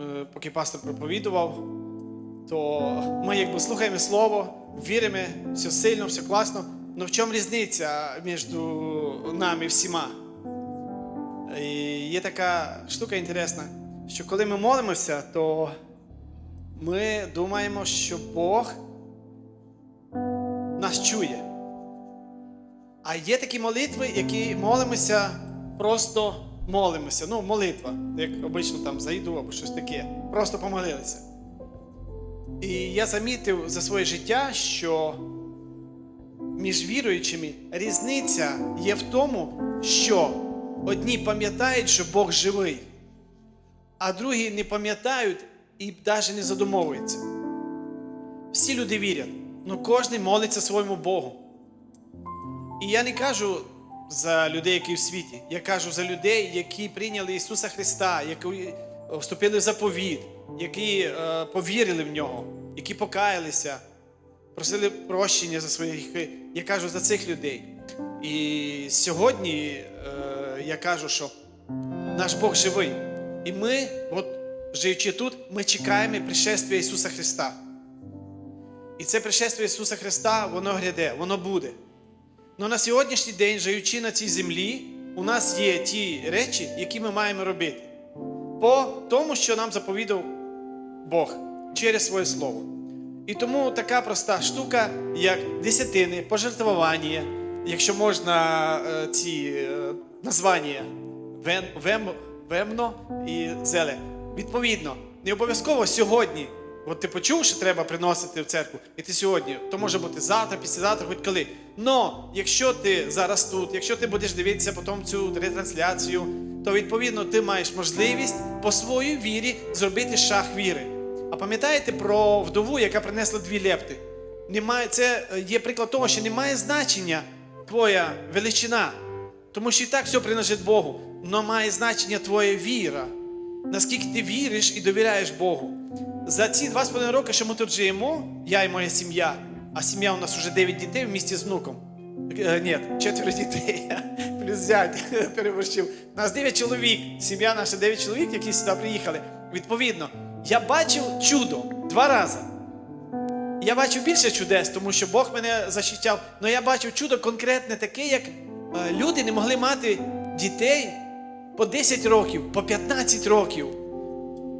е, поки пастор проповідував, то ми якби слухаємо слово, віримо, все сильно, все класно. Але в чому різниця між нами всіма? І є така штука інтересна, що коли ми молимося, то ми думаємо, що Бог нас чує. А є такі молитви, які молимося, просто молимося. Ну, молитва, як обично там зайду або щось таке. Просто помолилися. І я замітив за своє життя, що між віруючими різниця є в тому, що одні пам'ятають, що Бог живий, а другі не пам'ятають і навіть не задумовуються. Всі люди вірять, але кожен молиться своєму Богу. І я не кажу за людей, які в світі. Я кажу за людей, які прийняли Ісуса Христа, які вступили в заповіт, які е, повірили в нього, які покаялися, просили прощення за свої гріхи. Я кажу за цих людей. І сьогодні е, я кажу, що наш Бог живий. І ми, от живучи тут, ми чекаємо пришествия Ісуса Христа. І це пришествие Ісуса Христа, воно гряде, воно буде. Но на сьогоднішній день, живучи на цій землі, у нас є ті речі, які ми маємо робити. По тому, що нам заповідав Бог через своє слово. І тому така проста штука, як десятини, пожертвування, якщо можна е, ці е, названня вен, вем, вемно і зеле. Відповідно, не обов'язково сьогодні. От ти почув, що треба приносити в церкву, і ти сьогодні, то може бути завтра, післязавтра, хоч коли. Но якщо ти зараз тут, якщо ти будеш дивитися потім цю ретрансляцію, то відповідно ти маєш можливість по своїй вірі зробити шаг віри. А пам'ятаєте про вдову, яка принесла дві лепти? Немає, це е, є приклад того, що немає значення твоя величина, тому що і так все принадлежить Богу. Но має значення твоя віра. Наскільки ти віриш і довіряєш Богу. За ці два з половиною роки, що ми тут живемо, я і моя сім'я, а сім'я у нас вже 9 дітей в місті з внуком. Е, Ні, четверо дітей. Плюс зять переборщив. Нас 9 чоловік. Сім'я наша 9 чоловік, які сюди приїхали. Відповідно, я бачив чудо два рази. Я бачив більше чудес, тому що Бог мене захищав. Але я бачив чудо конкретне таке, як е, люди не могли мати дітей по 10 років, по 15 років.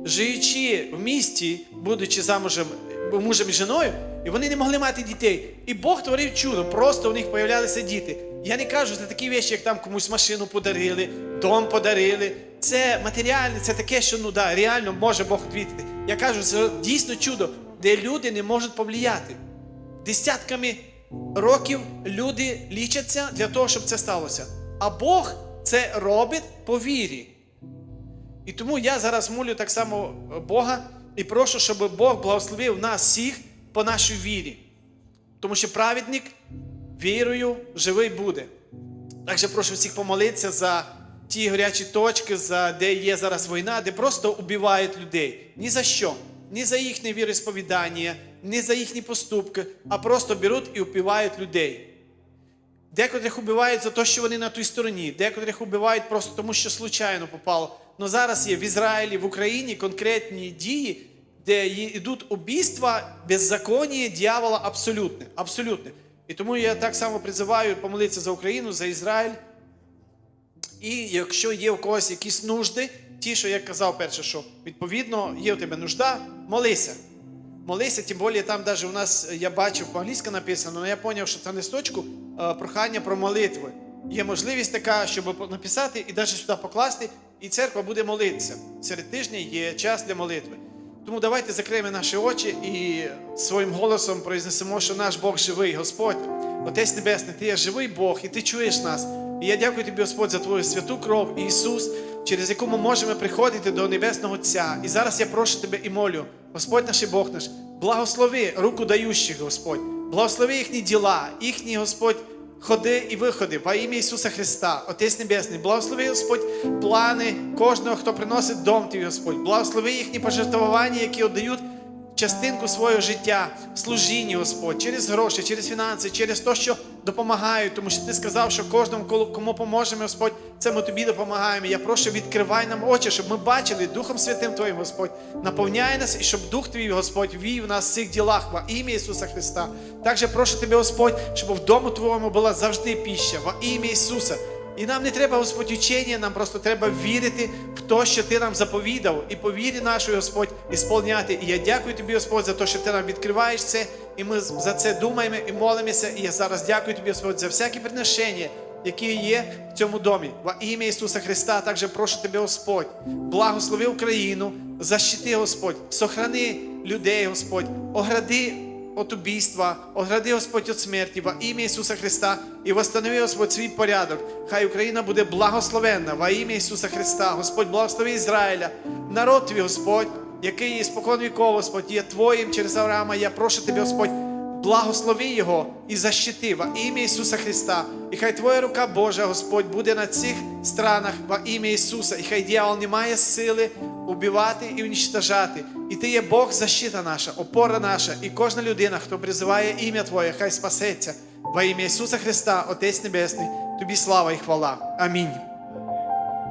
Живучи в місті, будучи замужем мужем і жіною, і вони не могли мати дітей. І Бог творив чудо, просто у них появлялися діти. Я не кажу за такі речі, як там комусь машину подарили, дом подарили. Це матеріальне, це таке, що ну да, реально може Бог відвідати. Я кажу, це дійсно чудо, де люди не можуть повлияти. Десятками років люди лічаться для того, щоб це сталося. А Бог це робить по вірі. І тому я зараз молю так само Бога і прошу, щоб Бог благословив нас всіх по нашій вірі. Тому що праведник вірою живий буде. Також прошу всіх помолитися за ті гарячі точки, за де є зараз війна, де просто убивають людей. Ні за що. Ні за їхнє віросповідання, ні за їхні поступки, а просто беруть і вбивають людей. Декотрих убивають за те, що вони на той стороні, декотрих убивають просто тому, що случайно попало. Но зараз є в Ізраїлі, в Україні конкретні дії, де йдуть убійства, беззаконня дьявола абсолютне. абсолютне. І тому я так само призиваю помолитися за Україну, за Ізраїль. І якщо є у когось якісь нужди, ті, що я казав перше, що відповідно є у тебе нужда, молися. Молися, тим більше там навіть у нас, я бачив, по-англійськи написано, але я зрозумів, що це листочку е, прохання про молитви. Є можливість така, щоб написати і навіть сюди покласти, і церква буде молитися. Серед тижня є час для молитви. Тому давайте закриємо наші очі і своїм голосом произнесемо, що наш Бог живий, Господь, Отець Небесний, Ти є живий Бог, і Ти чуєш нас. І я дякую тобі, Господь, за Твою святу кров, Ісус, через яку ми можемо приходити до Небесного Отця. І зараз я прошу тебе і молю, Господь наш і Бог наш, благослови руку даючих, Господь, благослови їхні діла, їхні, Господь, ходи і виходи во ім'я Ісуса Христа, Отець Небесний, благослови, Господь, плани кожного, хто приносить дом Твій, Господь, благослови їхні пожертвування, які віддають частинку свого життя в служінні, Господь, через гроші, через фінанси, через те, що допомагають, тому що ти сказав, що кожному, кому- поможемо, Господь, це ми тобі допомагаємо. Я прошу, відкривай нам очі, щоб ми бачили Духом Святим Твоїм, Господь, наповняй нас і щоб Дух Твій, Господь, вів нас в цих ділах во ім'я Ісуса Христа. Також прошу тебе, Господь, щоб в дому Твоєму була завжди піща во ім'я Ісуса. І нам не треба, Господь, учення, нам просто треба вірити в те, що Ти нам заповідав, і по вірі нашої, Господь, ісполняти. І я дякую тобі, Господь, за те, що ти нам відкриваєш це, і ми за це думаємо і молимося. І я зараз дякую тобі, Господь, за всякі приношення, які є в цьому домі. Во ім'я Ісуса Христа, також прошу тебе, Господь, благослови Україну, защити, Господь, сохрани людей, Господь, огради от убійства, огради Господь від смерті во ім'я Ісуса Христа і восстанови, Господь, свій порядок. Хай Україна буде благословенна во ім'я Ісуса Христа. Господь, благослови Ізраїля, народ твій, Господь, який є спокон віков, Господь, є Твоїм через Авраама. Я прошу Тебе, Господь, благослови його і защити во ім'я Ісуса Христа. І хай Твоя рука Божа, Господь, буде на цих странах во ім'я Ісуса. І хай дьявол не має сили убивати і уничтожати. І Ти є Бог, защита наша, опора наша, і кожна людина, хто призиває ім'я Твоє, хай спасеться. Во ім'я Ісуса Христа, Отець Небесний, Тобі слава і хвала. Амінь.